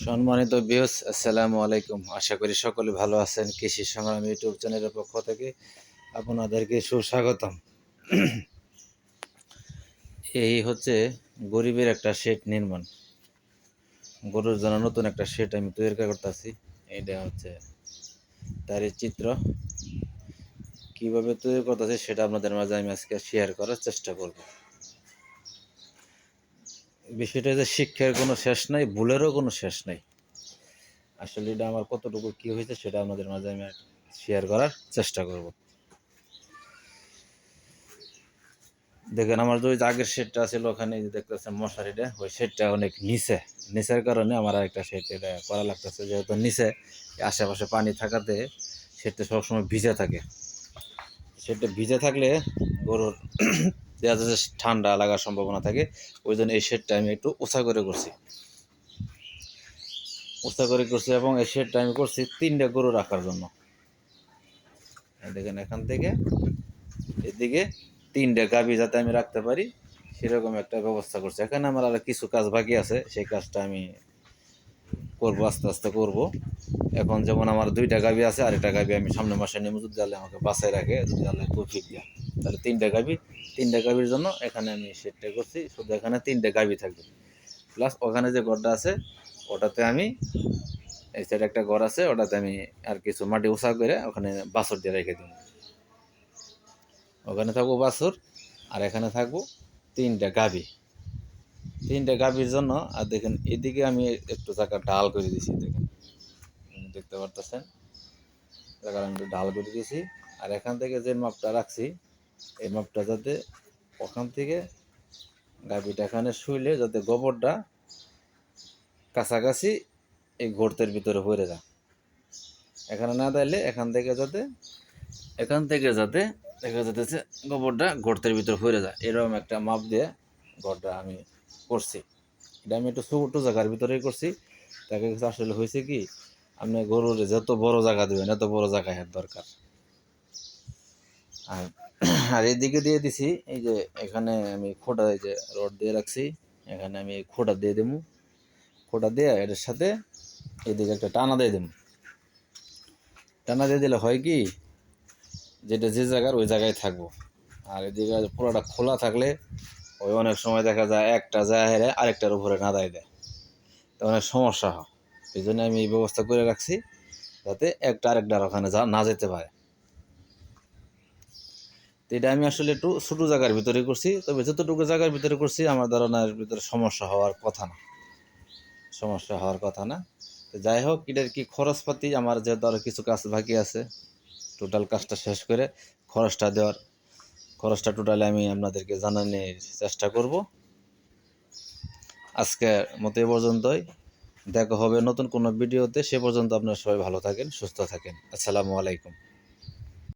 সম্মানিত বিয়স আসসালামু আলাইকুম। আশা করি সকলে ভালো আছেন। কৃষি সংগ্রাম ইউটিউব চ্যানেলের পক্ষ থেকে আপনাদেরকে সুস্বাগতম। এই হচ্ছে গরিবের একটা শেড নির্মাণ। গরুর জন্য নতুন একটা শেড আমি তৈরি করতেছি। এটা হচ্ছে তারই চিত্র। কীভাবে তৈরি করতেছি সেটা আপনাদের মাঝে আমি আজকে শেয়ার করার চেষ্টা করব। বিষয়টা যে শিক্ষার কোনো শেষ নাই, ভুলেরও কোনো শেষ নাই। আসলে এটা আমার কতটুকু কি হয়েছে সেটা আপনাদের মাঝে আমি শেয়ার করার চেষ্টা করব। দেখেন, আমার যে আগের শেডটা ছিল, ওখানে যে দেখতেছেন মশারিটা ওই শেডটা অনেক নিচে। নিচের কারণে আমার আরেকটা শেড এটা করা লাগতেছে, যেহেতু নিচে আশেপাশে পানি থাকাতে শেডটা সবসময় ভিজে থাকে। শেডটা ভিজে থাকলে গরুর দেখা যাচ্ছে ঠান্ডা লাগার সম্ভাবনা থাকে, ওই জন্য এই শেডটা আমি একটু উঁচা করে করছি। উঁচা করে করছি এবং এই শেডটা আমি করছি তিনটা গরু রাখার জন্য। দেখেন এখান থেকে, এদিকে তিনটে গাভি যাতে আমি রাখতে পারি, সেরকম একটা ব্যবস্থা করছি। এখানে আমার আর কিছু কাজ বাকি আছে, সেই কাজটা আমি করব, আস্তে আস্তে করব। এখন যেমন আমার দুইটা গাভি আছে, আরেকটা গাভি আমি সামনে মাসে নিয়ে যদি আমাকে বাসায় রাখে, যদি আল্লাহ তৌফিক দেয়। তাহলে তিনটা গাভি, তিনটা গাভির জন্য এখানে আমি সেটটা করছি। শুধু এখানে তিনটে গাভি থাকবে। প্লাস ওখানে যে ঘরটা আছে, ওটাতে আমি এই সাইডে একটা ঘর আছে, ওটাতে আমি আর কিছু মাটি উঁচা করে ওখানে বাছর দিয়ে রেখে দেবো। ওখানে থাকব বাছুর, আর এখানে থাকব তিনটা গাভি। তিনটা গাভীর জন্য, আর দেখেন, এদিকে আমি একটু জায়গা ডাল করে দিয়েছি দেখেন। দেখতে পারতেছেন? জায়গা আমি একটু ডাল করে দিয়েছি আর এখান থেকে যে মাপটা রাখছি এই মাপটা যাতে ওখান থেকে গাভীটা এখানে শুইলে যাতে গোবরটা কাছাকাছি এই গর্তের ভিতরে পড়ে যায়। এখানে না দিলে এখান থেকে যাতে এখান থেকে যাতে দেখা যেতেছে গোবরটা গর্তের ভিতরে পড়ে যায়। এরকম একটা মাপ দিয়ে গড়টা আমি করছি। এটা আমি একটু ছোটো জায়গার ভিতরেই করছি। তাকে আসলে হয়েছে কি, আপনি গরুর যত বড় জায়গা দেবেন, এত বড় জায়গায় দরকার। আর আর এদিকে দিয়ে দিছি, এই যে এখানে আমি খোটা, এই যে রড দিয়ে রাখছি, এখানে আমি খোটা দিয়ে দেবো খোটা দিয়ে এটার সাথে এদিকে একটা টানা দিয়ে দেবো টানা দিয়ে দিলে হয় কি, যেটা যে জায়গার ওই জায়গায় থাকব। আর এদিকে পুরোটা খোলা থাকলে, ওই অনেক সময় দেখা যায় একটা যায় হেরে আরেকটার উপরে না দেয় দেয়। তো অনেক সমস্যা হয়। এই জন্য আমি এই ব্যবস্থা করে রাখছি, যাতে একটা আরেকটার ওখানে যা না যেতে পারে। তো এটা আমি আসলে একটু ছোটো জায়গার ভিতরে করছি। তবে যতটুকু জায়গার ভিতরে করছি, আমার ধারণার ভিতরে সমস্যা হওয়ার কথা না। সমস্যা হওয়ার কথা না। তো যাই হোক, এটার কি খরচপাতি? আমার যেহেতু আরও কিছু কাজ বাকি আছে টোটাল কাজটা শেষ করে খরচটা দেওয়ার, খরচটা টোটালি আমি আপনাদেরকে জানানোর চেষ্টা করব। আজকে মতো এ পর্যন্তই। দেখা হবে নতুন কোনো ভিডিওতে। সে পর্যন্ত আপনারা সবাই ভালো থাকেন, সুস্থ থাকেন। আসসালামু আলাইকুম।